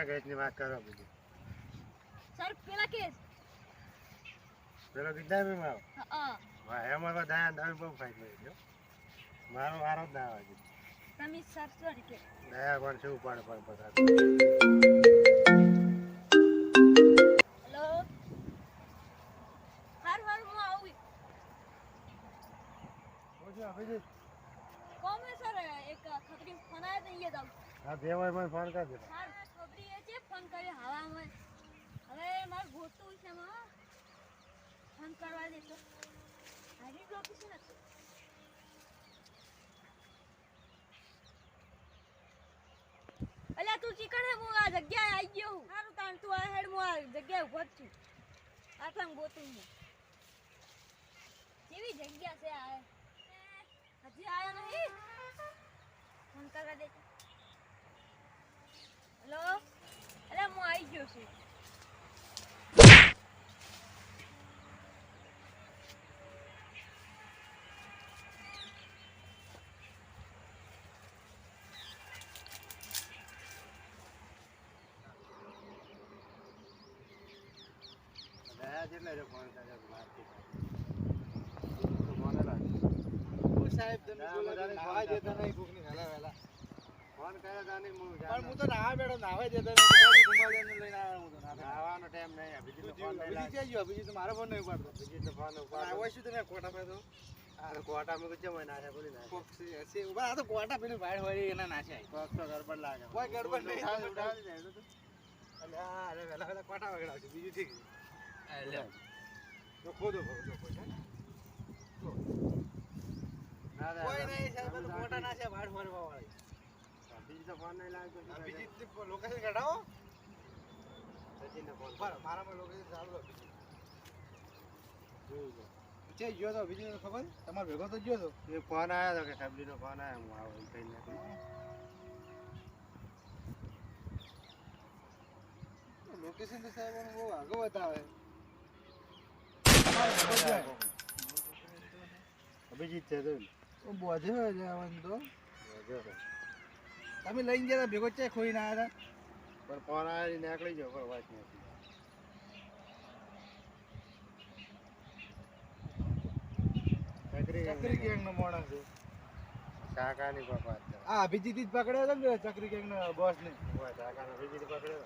કયા ગેસની વાત કરો બીજી. સર પેલા કેસ પેલો કીધા બી મારો હા એમાં તો દયા દાવી બહુ ફાઈટ મળી ગયો મારો વારો જ ના આવે તમે સર સોરી કે દયા પણ શું ઉપાડે પણ બધા હેલો? હાર હાર હું આવું. પૂછો અભિજીત? કોમ સર એક ફોન તો જાઉં હા મને કરી છે ફોન કર્યો હવામાં હવે મારે ગોતું છે માં ફોન કરવા દેતો હારી લોકેશન હતું અલ્યા તું ચીકણ હે હું આ જગ્યાએ આવી ગયો હું. સારું તાણ તું આ હેડ હું આ જગ્યાએ ઊભો જ છું. આટલામાં ગોતું હું. કેવી જગ્યા છે આ? હજી આયો નહીં? ફોન કરવા દે હેલો અરે હું આવી ગયો છું. સાહેબ તમે બોલા નાવા ફોન જતા નહીં કોકની વહેલા. ફોન કર્યો તો નહીં હું પણ હું. તો નાવા બેઠો, નાવા જતા નહીં. લઈને આવ્યો હું તો નાવાનો ટાઈમ નહીં અભિજીત તું ફોન અભિજીત લાગે ગયો? અભિજીત તો મારો ફોન નહીં ઉપાડતો. અભિજીત તો ફોન પણ ઉપાડો આવ્યો છું તમે કોટા પાસે તો. આ કોટા તો મને નાશે બોલી નાશે કોક છે- છે. ઊભા, આ તો કોટા પેલી વાડ હોય એના નાશે કોક તો ગડબડ લાગે કોઈ ગડબડ નહીં. એટલે અરે વેલા વહેલા કોટા વગડાવશે. બીજું ઠીક છે. તો ખોદો ભરો, જો કોઈ છે. ના, ના, ના. નહીં સાહેબ, કોટા નાશે વાડ ફરવા તો ફોન નહીં લાગતો બીજી લોકેશન કઢાવો. સચિનને ફોન મારામાં લોકેશન ચાલુ હતું. છે. છે ગયો તો અભિજીતને ખબર? તમારે ભેગો તો ગયો તો. એ ફોન આવ્યો હતો કે સબલીનો ફોન આવ્યો હું આવું કહીને લોકેશન તો સાહેબ બહુ આગળ બતાવે અભિજીત છે તો બોધે જવાનું તો. તો. તમે લઈને ગયા ભેગો છે ખોઈને હતા? પણ ફોન આવી ને નીકળી ગયો પણ વાત નથી. ચકરી ગેંગ નો માણસ છે. આ અભિજીત જ પકડ્યો હતો ને ચક્રી ગેંગ નો બોસ ને અભિજીત પકડ્યો.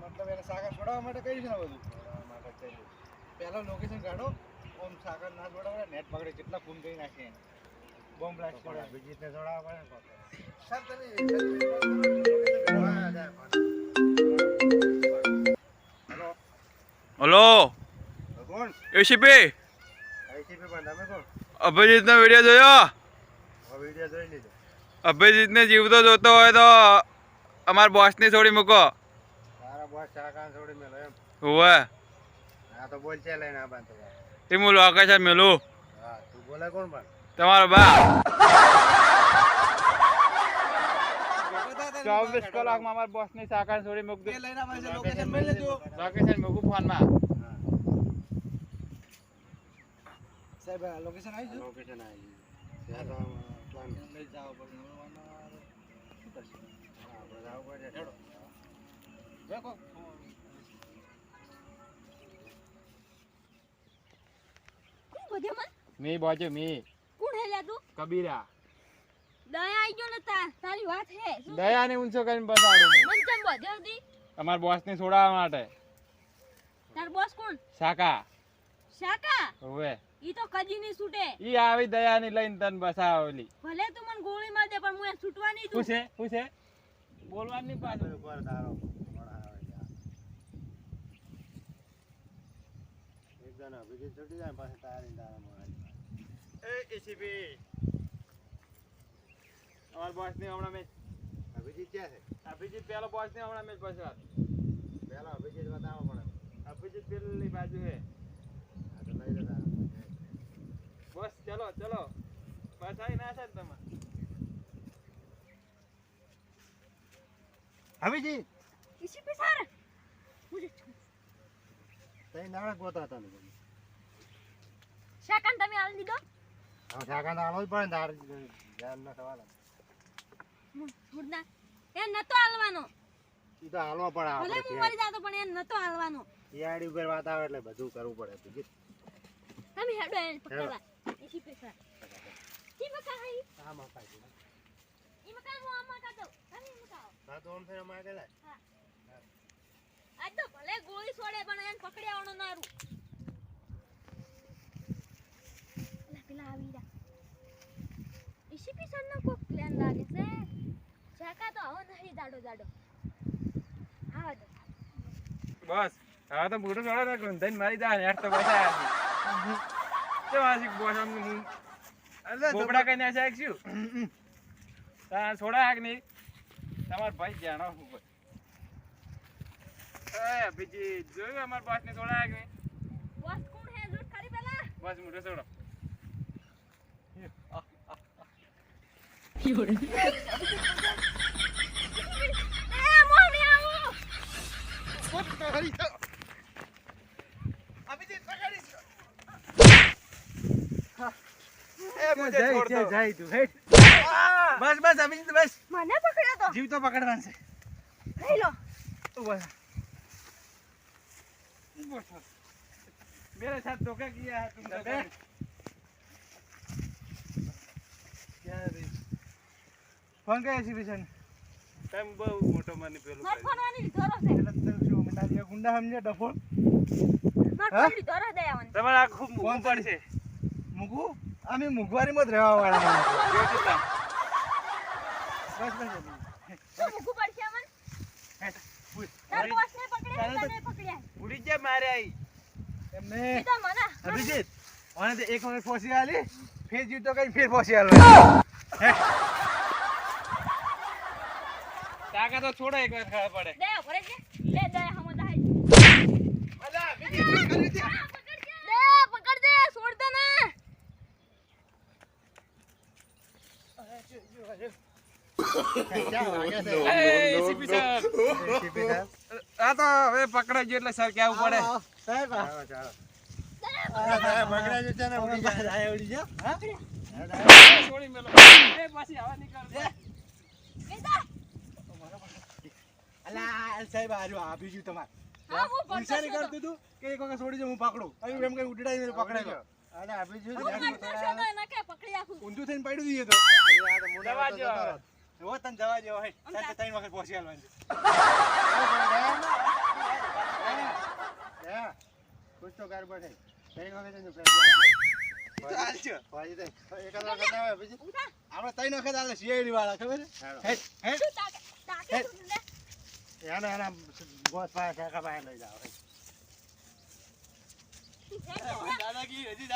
મતલબ એને સાગર છોડાવવા માટે કહ્યું છે ને બધું? છોડાવવા માટે પહેલા લોકેશન કાઢો. ઓમ સાગર ના છોડાવે નેટ પકડે કેટલા ફોન કરી નાખે એને. બોમ્બ બ્લાસ્ટ પણ કરે અભિજીતને છોડાવવા પડે ને કોક. સર તમે હા, હલો. કોણ એસીપી એસીપી પણ તમે કોણ? અભિજીતનો વીડિયો જોયો? વીડિયો જોઈ લીધો. અભિજીતને જીવતો જોતો હોય તો અમારા બોસની છોડી મૂકો. તારા બોસ શાકાને છોડી મેલો એમ. હોવે. આ તો બોલ છે લઈને આ બાંધતો એ હું લોકેશન મેલું. હા તું બોલે કોણ પણ? તમારો બા ને ચોવીસ. કલાકમાં અમારા બોસની સાકાર છોડી છે લોકેશન મૂકું ફોનમાં સાહેબ લોકેશન આવી ગયું? લોકેશન આવી ગયું. લઈ જવું મી બાજુ મી. તું? કબીરા. દયા આવી ગયો ને તારી. વાત હે. શું દયાને ઊંચો કરીને બસાડો મન હતી અમારા બોસને છોડાવવા માટે. તાર બોસ કોણ? શાકા. શાકા? હોવે. ઈ તો કદી ની છૂટે. ઈ આવી દયાની લઈને તન બસાવલી. ભલે તું મને ગોળી માર દે પણ હું એ છૂટવા નહીં દઉં પૂછે પૂછે. બોલવાની પાછળ. ઉપર તારો એક જણા અભિજીત છૂટી જાય ને પાછી તારી તારા એ એસીપી અમારા બોસની હમણાં મેચ અભિજીત ક્યાં છે? અભિજીત પેલો બોસની હમણાં મેચ પછી વાત પેલો અભિજીત બતાવો પડે અભિજીત પેલી બાજુ હે. બસ ચલો ચલો. બસ આવી ના છે ને તમે. અભિજીત! ઇસી પે સાર મુજે તઈ નાળક ગોતા હતા ને બધું. તમે આલી દીધો? હવે આલો જ પડે ને ધ્યાન ના સવાલ મુડના એ નતો હાલવાનો. ઈ તો હાલવા પડે ભલે હું મરી જાતો પણ એ નતો હાલવાનો. તિયાડી ઉપર વાત આવે એટલે બધું કરવું પડે બીજું તમે હેડો એને પકડવા. એસી પૈસા ઈ મકા હઈ આ મકાઈ છે. ઈ મકા હું આમાં કાતો તમે મકા હા તો આમ થઈને અમારે કહેવાય. આજ તો ભલે ગોળી છોડે પણ એને પકડી આવવાનો નારું પેલા પેલા આવી રહ્યા ઈસીપી સર નો કોક પ્લાન લાગે છે. ચાકા તો આવો નહીં જાડો જાડો. આવો તો. બસ હા તો બુડો છોડો ને ગંધાઈને મારી જાય યાર તો બચાયા તો આજી બોસ આમ હું? અલે તો બોબડા કઈ ના શાકશું તા છોડા હાક નહીં. તમાર ભાઈ જાણો હું એ બીજી જોયું અમાર બોસ ને છોડા હાક નહીં? બોસ કોણ હે? લૂટ કરી પેલા બસ મોટો છોડો એ મોમી આવો અભિજીત પકડીશ. એ મુજે જય, છોડ જય, દો જય તું, હેટ. બસ બસ અભિજીત બસ મને પકડ્યો તો જીવ તો પકડવાનું છે લઈ લો ઉભો થા. मेरे साथ धोखा किया है तुम ફોન કઈ છે ભીષણ તમે બહુ મોટો મને પેલો માર ફોનવાની ધરો છે. એટલે તમે શું મને તારી ગુંડા સમજે ડફોળ માર ફોનની ધરો દયાવન તમારે આ ખૂબ ફોન પડશે. મુકુ અમે મુગવારીમાં જ રહેવા વાળા બસ બસ મુકુ પડશે અમન તાર બોસને પકડ્યા તને પકડ્યા. ઉડી જા મારે આઈ. એમને સીધા મને. અભિજીત ઓને એક વખત ફોસી આલી ફેર જીતો કઈ ફેર ફોસી આલો. હે? તાકા તો છોડો એક વાર ખબર પડે. દે ભરે છે. લે દે હમ દાઈ અલા અભિજીત કરી દે. દે પકડ દે છોડ દે ને ક્યાં વાગે છે? એ સીપી સર સીપી સાહેબ. આ તો હવે પકડાઈ ગયો એટલે સર કેવું પડે. સાહેબ, આવો, ચાલો. આ સાહેબ પકડાઈ ગયું છે ને, ઉડી જાય. ઉડી જાય હા? છોડી મેલો. એ પાછી હવા નીકળ દે એ દે અલા સાહેબ આ રહ્યું, આ બીજું તમારે. હા હું પકડ વિચારી કરતું હતું કે એક વખત છોડી દે હું પકડું. અહીં એમ કઈ ઉડાડીને પકડાઈ ગયો. અરે, આ બીજું હું ધ્યાન કરતો થોડા છે તો એને કે પકડી આખું ઊંધું થઈને પડ્યું તો આ તો મુંડા દવા. તો જેવા તને જવા જેવો હે ત્રણ વખત પહોંચી આલવાની છે. હે? કુછ તો છે. કઈ વખત એનું ચાલ છે. ફરી દે. એકાદ વખત આવે પછી? આપણે ત્રણ વખત આલે વાળા ખબર? હે હે તાકે તાકે એના એના બોસ પાસે લઈ ને? દાદાગીરી હજી